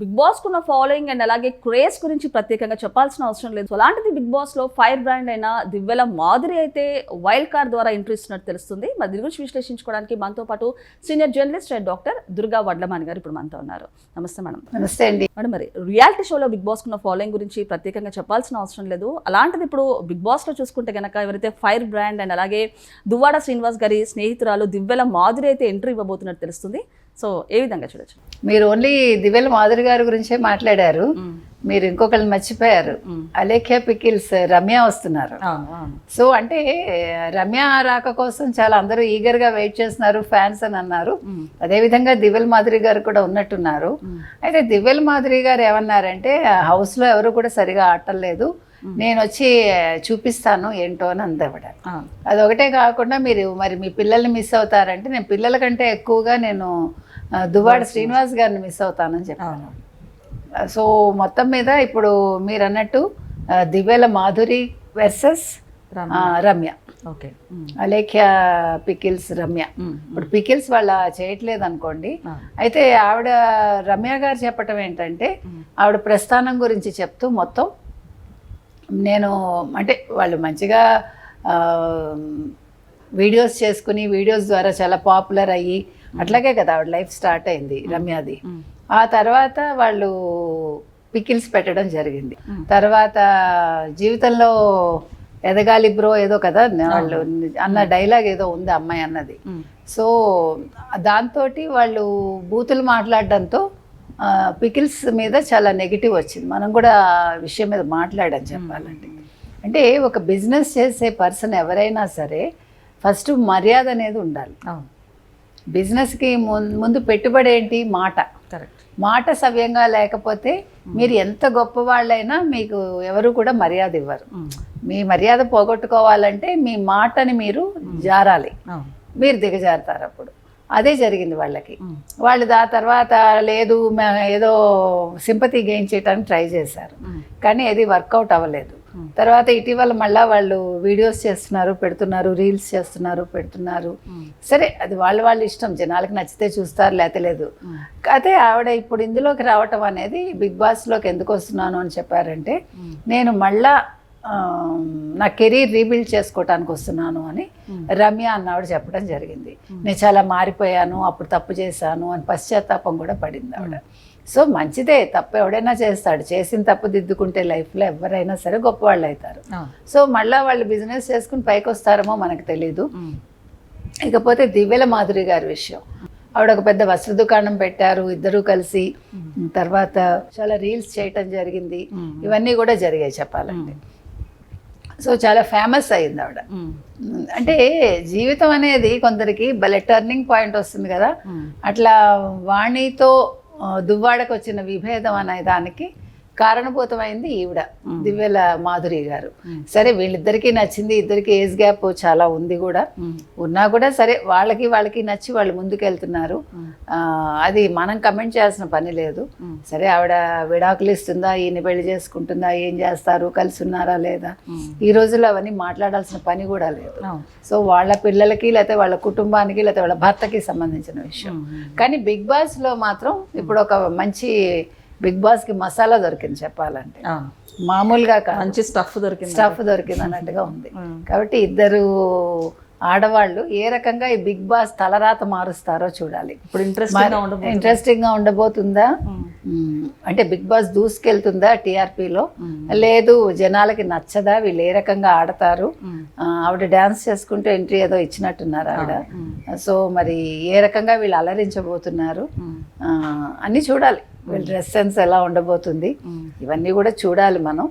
Big Boss కున్న following and అలాగే craze గురించి ప్రత్యేకంగా చెప్పాల్సిన అవసరం లేదు. అలాంటిది బిగ్ బాస్లో ఫైర్ బ్రాండ్ అయిన దివ్యల మాధురి అయితే వైల్డ్ కార్డ్ ద్వారా ఎంట్రీ ఇస్తున్నట్టు తెలుస్తుంది. మరి దీని గురించి విశ్లేషించుకోవడానికి మనతో పాటు senior journalist and doctor Durga Vadlamani garu ఇప్పుడు మనతో ఉన్నారు. నమస్తే మేడం. నమస్తే అండి. మేడం మరి రియాలిటీ షోలో బిగ్ బాస్ కున్న ఫాలోయింగ్ గురించి ప్రత్యేకంగా చెప్పాల్సిన అవసరం లేదు. అలాంటిది ఇప్పుడు బిగ్ బాస్లో చూసుకుంటే గనక ఎవరైతే ఫైర్ బ్రాండ్ అండ్ అలాగే దువ్వాడ శ్రీనివాస్ గారి స్నేహితురాలు దివ్యల మాధురి అయితే ఎంట్రీ ఇవ్వబోతున్నట్టు తెలుస్తుంది. సో ఏ విధంగా చూడొచ్చు? మీరు ఓన్లీ దివ్యల మాధురి గారి గురించే మాట్లాడారు. మీరు ఇంకొకరిని మర్చిపోయారు. అలేఖ్య పికిల్స్ రమ్య వస్తున్నారు. సో అంటే రమ్య రాక కోసం చాలా అందరూ ఈగర్గా వెయిట్ చేస్తున్నారు ఫ్యాన్స్ అని అన్నారు. అదేవిధంగా దివ్యల మాధురి గారు కూడా ఉన్నట్టున్నారు. అయితే దివ్యల మాధురి గారు ఏమన్నారంటే హౌస్లో ఎవరు కూడా సరిగా ఆటలేదు నేను వచ్చి చూపిస్తాను ఏంటో అని అందవిడ. అదొకటే కాకుండా మీరు మరి మీ పిల్లల్ని మిస్ అవుతారంటే నేను పిల్లల కంటే ఎక్కువగా నేను ఆ, దువ్వాడ శ్రీనివాస్ గారిని మిస్ అవుతానని చెప్పాను. సో మొత్తం మీద ఇప్పుడు మీరు అన్నట్టు Divvala Madhuri versus Ramya. Okay. Alekhya pickles Ramya. ఇప్పుడు పికిల్స్ వాళ్ళ చేయట్లేదు అనుకోండి అయితే ఆవిడ రమ్య గారు చెప్పటం ఏంటంటే ఆవిడ ప్రస్థానం గురించి చెప్తూ మొత్తం నేను అంటే వాళ్ళు మంచిగా వీడియోస్ చేసుకుని వీడియోస్ ద్వారా చాలా పాపులర్ అయ్యి అట్లాగే కదా ఆవిడ లైఫ్ స్టార్ట్ అయింది రమ్యది. ఆ తర్వాత వాళ్ళు పికిల్స్ పెట్టడం జరిగింది. తర్వాత జీవితంలో ఎదగాలి బ్రో ఏదో కదా వాళ్ళు అన్న డైలాగ్ ఏదో ఉంది అమ్మాయి అన్నది. సో దాంతో వాళ్ళు బూతులు మాట్లాడడంతో పికిల్స్ మీద చాలా నెగిటివ్ వచ్చింది. మనం కూడా విషయం మీద మాట్లాడాం చెప్పాలంటే. అంటే ఒక బిజినెస్ చేసే పర్సన్ ఎవరైనా సరే ఫస్ట్ మర్యాద అనేది ఉండాలి. బిజినెస్కి ముందు పెట్టుబడి ఏంటి? మాట. కరెక్ట్. మాట సవ్యంగా లేకపోతే మీరు ఎంత గొప్ప వాళ్ళైనా మీకు ఎవరు కూడా మర్యాద ఇవ్వరు. మీ మర్యాద పోగొట్టుకోవాలంటే మీ మాటని మీరు జారాలి. మీరు దిగజారుతారు అప్పుడు. అదే జరిగింది వాళ్ళకి. వాళ్ళు దా తర్వాత లేదు ఏదో సింపతి గెయిన్ చేయడానికి ట్రై చేశారు. కానీ అది వర్కౌట్ అవ్వలేదు. తర్వాత ఇటీవల మళ్ళా వాళ్ళు వీడియోస్ చేస్తున్నారు పెడుతున్నారు రీల్స్ చేస్తున్నారు పెడుతున్నారు. సరే అది వాళ్ళ వాళ్ళ ఇష్టం. జనాలకు నచ్చితే చూస్తారు లేకపోతే లేదు. అయితే ఆవిడ ఇప్పుడు ఇందులోకి రావటం అనేది బిగ్ బాస్లోకి ఎందుకు వస్తున్నాను అని చెప్పారంటే నేను మళ్ళా నా కెరీర్ రీబిల్డ్ చేసుకోవటానికి వస్తున్నాను అని రమ్య అన్నావిడ చెప్పడం జరిగింది. నేను చాలా మారిపోయాను అప్పుడు తప్పు చేశాను అని పశ్చాత్తాపం కూడా పడింది ఆవిడ. సో మంచిదే తప్పు ఎవడైనా చేస్తాడు. చేసిన తప్పు దిద్దుకుంటే లైఫ్లో ఎవరైనా సరే గొప్పవాళ్ళు అవుతారు. సో మళ్ళీ వాళ్ళు బిజినెస్ చేసుకుని పైకి వస్తారేమో మనకు తెలీదు. ఇకపోతే దివ్యల మాధురి గారి విషయం. ఆవిడ ఒక పెద్ద వస్త్ర దుకాణం పెట్టారు ఇద్దరూ కలిసి. తర్వాత చాలా రీల్స్ చేయటం జరిగింది. ఇవన్నీ కూడా జరిగాయి చెప్పాలంటే. సో చాలా ఫేమస్ అయింది ఆవిడ. అంటే జీవితం అనేది కొందరికి భలే టర్నింగ్ పాయింట్ వస్తుంది కదా. అట్లా వాణితో దువ్వాడకు వచ్చిన విభేదం అనే దానికి కారణభూతమైంది ఈవిడ దివ్యల మాధురి గారు. సరే వీళ్ళిద్దరికీ నచ్చింది ఇద్దరికి ఏజ్ గ్యాప్ చాలా ఉంది కూడా. ఉన్నా కూడా సరే వాళ్ళకి వాళ్ళకి నచ్చి వాళ్ళు ముందుకెళ్తున్నారు. అది మనం కమెంట్ చేయాల్సిన పని లేదు. సరే ఆవిడ విడాకులు ఇస్తుందా ఈయన పెళ్ళి చేసుకుంటుందా ఏం చేస్తారు కలిసి ఉన్నారా లేదా? ఈ రోజుల్లో అవన్నీ మాట్లాడాల్సిన పని కూడా లేదు. సో వాళ్ళ పిల్లలకి లేకపోతే వాళ్ళ కుటుంబానికి లేకపోతే వాళ్ళ భర్తకి సంబంధించిన విషయం. కానీ బిగ్ బాస్లో మాత్రం ఇప్పుడు ఒక మంచి బిగ్ బాస్కి మసాలా దొరికింది చెప్పాలంటే. మామూలుగా మంచి స్టఫ్ దొరికింది స్టఫ్ దొరికింది అన్నట్టుగా ఉంది. కాబట్టి ఇద్దరు ఆడవాళ్ళు ఏ రకంగా ఈ బిగ్ బాస్ తలరాత మారుస్తారో చూడాలి. ఇప్పుడు ఇంట్రెస్టింగ్గా ఉండబోతుంది. ఇంట్రెస్టింగ్గా ఉండబోతుందా? మ్మ్. అంటే బిగ్ బాస్ దూసుకెళ్తుందా టీఆర్పీలో? లేదు జనాలకి నచ్చదా? వీళ్ళు ఏ రకంగా ఆడతారు? ఆవిడ డాన్స్ చేసుకుంటూ ఎంట్రీ ఏదో ఇచ్చినట్టున్నారు ఆవిడ. సో మరి ఏ రకంగా వీళ్ళు అలరించబోతున్నారు? అన్నీ చూడాలి. వీళ్ళ డ్రెస్ సెన్స్ ఎలా ఉండబోతుంది? ఇవన్నీ కూడా చూడాలి మనం.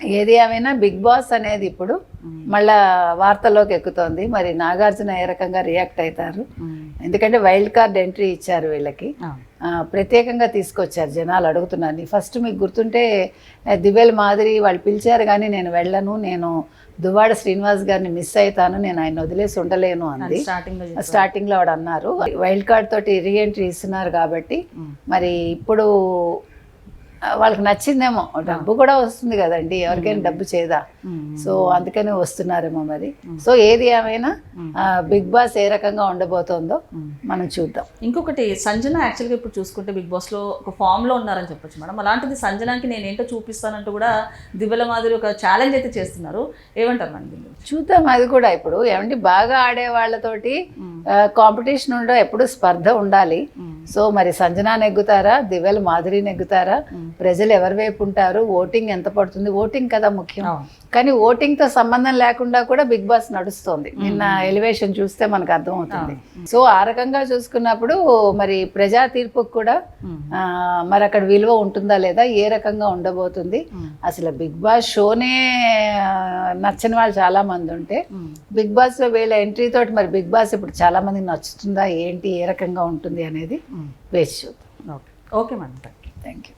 ఏది ఏమైనా బిగ్ బాస్ అనేది ఇప్పుడు మళ్ళా వార్తల్లోకి ఎక్కుతోంది. మరి నాగార్జున ఏ రకంగా రియాక్ట్ అవుతారు ఎందుకంటే వైల్డ్ కార్డ్ ఎంట్రీ ఇచ్చారు వీళ్ళకి. ఆ, ప్రత్యేకంగా తీసుకొచ్చారు జనాలు అడుగుతున్నారు. ఫస్ట్ మీకు గుర్తుంటే దివ్యల మాదిరి వాళ్ళు పిలిచారు కానీ నేను వెళ్ళను నేను దువ్వాడ శ్రీనివాస్ గారిని మిస్ అవుతాను నేను ఆయన వదిలేసి ఉండలేను అంది స్టార్టింగ్లో స్టార్టింగ్లో ఆవిడ అన్నారు. వైల్డ్ కార్డ్ తోటి రీఎంట్రీ ఇస్తున్నారు కాబట్టి మరి ఇప్పుడు వాళ్ళకి నచ్చిందేమో. డబ్బు కూడా వస్తుంది కదండి ఎవరికైనా డబ్బు చేదా? సో అందుకని వస్తున్నారేమో మరి. సో ఏది ఏమైనా బిగ్ బాస్ ఏ రకంగా ఉండబోతోందో మనం చూద్దాం. ఇంకొకటి సంజన యాక్చువల్గా ఇప్పుడు చూసుకుంటే బిగ్ బాస్లో ఒక ఫామ్లో ఉన్నారని చెప్పొచ్చు మేడం. అలాంటిది సంజనాకి నేను ఏంటో చూపిస్తానంటూ కూడా దివ్యల మాదిరి ఒక ఛాలెంజ్ అయితే చేస్తున్నారు. ఏమంటారు మేడం? చూద్దాం అది కూడా ఇప్పుడు. ఏమంటే బాగా ఆడే వాళ్ళతోటి కాంపిటీషన్ ఉండడం ఎప్పుడు స్పర్ధ ఉండాలి. సో మరి సంజన నెగ్గుతారా? దివ్యల మాధురి నెగ్గుతారా? ప్రజలు ఎవరి వైపు ఉంటారు? ఓటింగ్ ఎంత పడుతుంది? ఓటింగ్ కదా ముఖ్యం. కానీ ఓటింగ్తో సంబంధం లేకుండా కూడా బిగ్ బాస్ నడుస్తోంది. నిన్న ఎలివేషన్ చూస్తే మనకు అర్థమవుతుంది. సో ఆ రకంగా చూసుకున్నప్పుడు మరి ప్రజా తీర్పుకు కూడా మరి అక్కడ విలువ ఉంటుందా లేదా? ఏ రకంగా ఉండబోతుంది? అసలు బిగ్ బాస్ షోనే నచ్చని వాళ్ళు చాలా మంది ఉంటే బిగ్ బాస్లో వీళ్ళ ఎంట్రీ తోటి మరి బిగ్ బాస్ ఇప్పుడు చాలా మందికి నచ్చుతుందా? ఏంటి? ఏ రకంగా ఉంటుంది అనేది వేచి చూద్దాం. Okay. Okay madam. Thank you